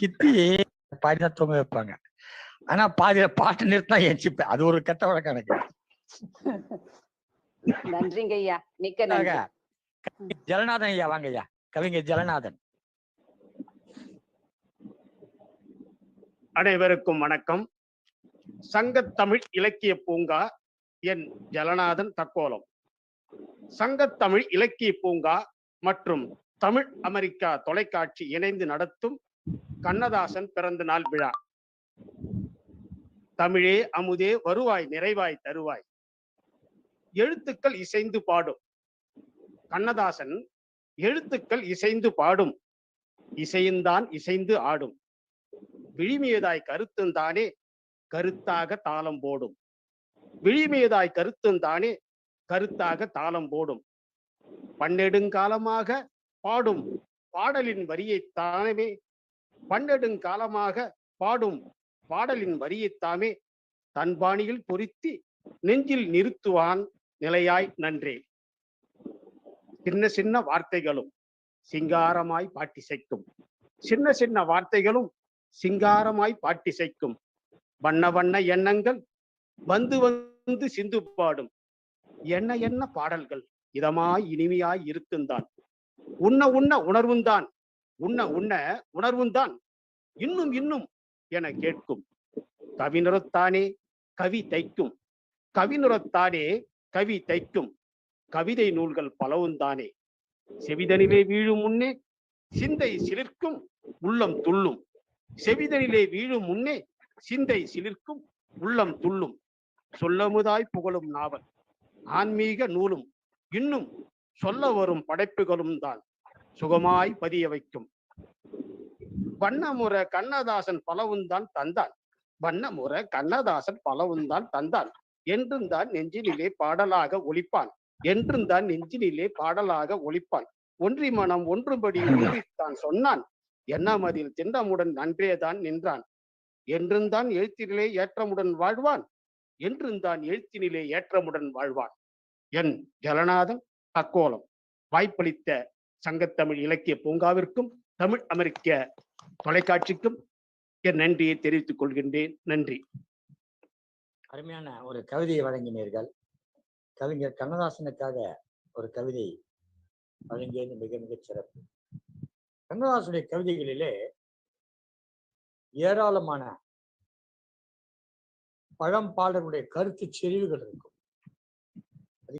சித்தி பாடி தான் தூங்க வைப்பாங்க. ஆனா பாதியில பாட்டு நிறுத்தினா எஞ்சிப்பேன் அது ஒரு கெட்ட வழக்கம் எனக்கு. நன்றிங்க ஐயா. மிக்க நன்றி. ஜலநாதன் ஐயா வாங்க ஐயா. கவிஞர் ஜலநாதன். அனைவருக்கும் வணக்கம். சங்கத்தமிழ் இலக்கிய பூங்கா என் ஜலநாதன் தக்கோலம். சங்கத்தமிழ் இலக்கிய பூங்கா மற்றும் தமிழ் அமெரிக்கா தொலைக்காட்சி இணைந்து நடத்தும் கண்ணதாசன் பிறந்த நாள் விழா. தமிழே அமுதே வருவாய் நிறைவாய் தருவாய். எழுத்துக்கள் இசைந்து பாடும். கண்ணதாசன் எழுத்துக்கள் இசைந்து பாடும். இசையுந்தான் இசைந்து ஆடும். விழிமியதாய் கருத்துந்தானே கருத்தாக தாளம் போடும். விழிமியதாய் கருத்துந்தானே கருத்தாக தாளம் போடும். பன்னெடுங்காலமாக பாடும். பாடலின் வரியை தானே பன்னெடுங்காலமாக பாடும் பாடலின் வரியைத்தாமே தன் பாணியில் பொருத்தி நெஞ்சில் நிறுத்துவான் நிலையாய் நன்றே. சின்ன சின்ன வார்த்தைகளும் சிங்காரமாய் பாட்டிசைக்கும். சின்ன சின்ன வார்த்தைகளும் சிங்காரமாய் பாட்டிசைக்கும். வண்ண வண்ண எண்ணங்கள் வந்து வந்து சிந்து பாடும். என்ன என்ன பாடல்கள் இதமாய் இனிமையாய் இருக்குந்தான் உண்ண உண்ண உணர்வுந்தான். உண்ண உண்ண உணர்வுந்தான் இன்னும் இன்னும் என கேட்கும். கவினுரத்தானே கவி தைக்கும். கவினுரத்தானே கவி தைக்கும். கவிதை நூல்கள் பலவுந்தானே செவிதனிலே வீழும் முன்னே சிந்தை சிலிர்க்கும் உள்ளம் துள்ளும். செவிதனிலே வீழும் முன்னே சிந்தை சிலிர்க்கும் உள்ளம் துள்ளும். சொல்லமுதாய் புகழும் நாவல் ஆன்மீக நூலும் இன்னும் சொல்ல வரும் படைப்புகளும் தான். சுகமாய் பதிய வைக்கும். வண்ணமுற கண்ணதாசன் பலவுந்தான் தந்தான். வண்ணமுற கண்ணதாசன் பலவுந்தான் தந்தான். என்றும் தான் நெஞ்சினிலே பாடலாக ஒழிப்பான் என்றும் தான் நெஞ்சினிலே பாடலாக ஒழிப்பான் ஒன்றி மனம் ஒன்றுபடி ஒன்றித்தான் சொன்னான். எண்ணமதில் திண்டமுடன் நன்றேதான் நின்றான். என்றுந்தான் எழுத்தினிலே ஏற்றமுடன் வாழ்வான். என்றுந்தான் எழுத்தினிலே ஏற்றமுடன் வாழ்வான். என் ஜலநாதன் தக்கோலம் வாய்ப்பளித்த சங்கத்தமிழ் இலக்கிய பூங்காவிற்கும் தமிழ் அமெரிக்க தொலைக்காட்சிக்கும் என் நன்றியை தெரிவித்துக் கொள்கின்றேன். நன்றி. அருமையான ஒரு கவிதையை வழங்கினீர்கள். கவிஞர் கண்ணதாசனுக்காக ஒரு கவிதை வழங்கியது மிக மிக சிறப்பு. கண்ணதாசனுடைய கவிதைகளிலே ஏராளமான பழம்பாடலுடைய கருத்து செறிவுகள் இருக்கும்.